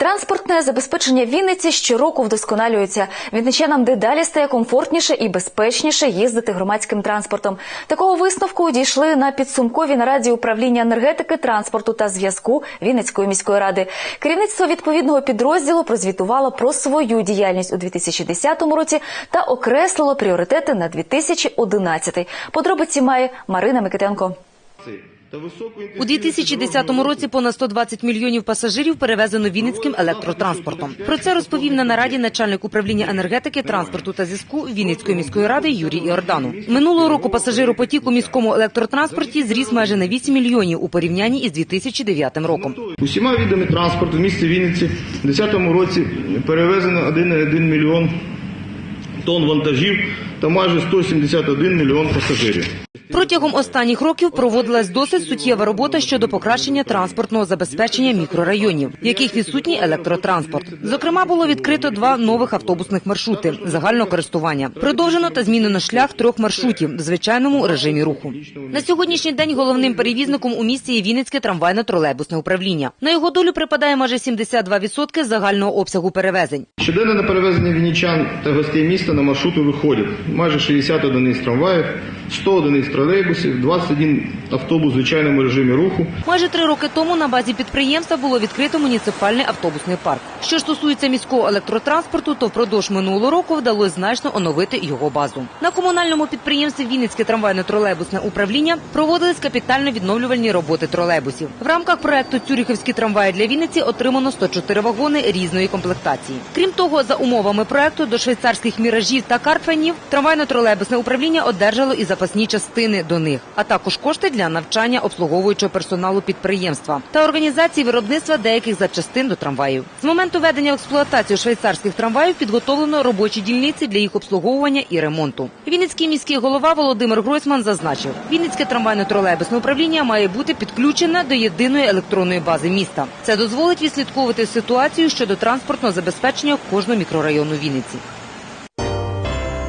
Транспортне забезпечення Вінниці щороку вдосконалюється. Вінничанам дедалі стає комфортніше і безпечніше їздити громадським транспортом. Такого висновку дійшли на підсумковій нараді управління енергетики, транспорту та зв'язку Вінницької міської ради. Керівництво відповідного підрозділу прозвітувало про свою діяльність у 2010 році та окреслило пріоритети на 2011. Подробиці має Марина Микитенко. У 2010 році понад 120 мільйонів пасажирів перевезено Вінницьким електротранспортом. Про це розповів на нараді начальник управління енергетики, транспорту та зв'язку Вінницької міської ради Юрій Іордану. Минулого року пасажиропотік у міському електротранспорті зріс майже на 8 мільйонів у порівнянні із 2009 роком. Усіма видами транспорту в місті Вінниці в 2010 році перевезено 1,1 мільйон тонн вантажів та майже 171 мільйон пасажирів. Протягом останніх років проводилась досить суттєва робота щодо покращення транспортного забезпечення мікрорайонів, в яких відсутній електротранспорт. Зокрема, було відкрито два нових автобусних маршрути загального користування. Продовжено та змінено шлях трьох маршрутів в звичайному режимі руху. На сьогоднішній день головним перевізником у місті є Вінницьке трамвайно-тролейбусне управління. На його долю припадає майже 72% загального обсягу перевезень. Щоденно на перевезення вінничан та гостей міста на маршрути виходять майже 60 одиниць трамваїв, 100 одиниць тролейбусів, 21 автобус в звичайному режимі руху. Майже три роки тому на базі підприємства було відкрито муніципальний автобусний парк. Що стосується міського електротранспорту, то впродовж минулого року вдалося значно оновити його базу. На комунальному підприємстві Вінницьке трамвайно-тролейбусне управління проводились капітально відновлювальні роботи тролейбусів. В рамках проекту Цюріхівські трамваї для Вінниці отримано 104 вагони різної комплектації. Крім того, за умовами проекту до швейцарських міражів та карфанів трамвайно-тролейбусне управління одержало і запасні частини до них, а також кошти для навчання обслуговуючого персоналу підприємства та організації виробництва деяких запчастин до трамваїв. З моменту введення в експлуатацію швейцарських трамваїв підготовлено робочі дільниці для їх обслуговування і ремонту. Вінницький міський голова Володимир Гройсман зазначив, Вінницьке трамвайно-тролейбусне управління має бути підключене до єдиної електронної бази міста. Це дозволить відслідковувати ситуацію щодо транспортного забезпечення кожного мікрорайону Вінниці.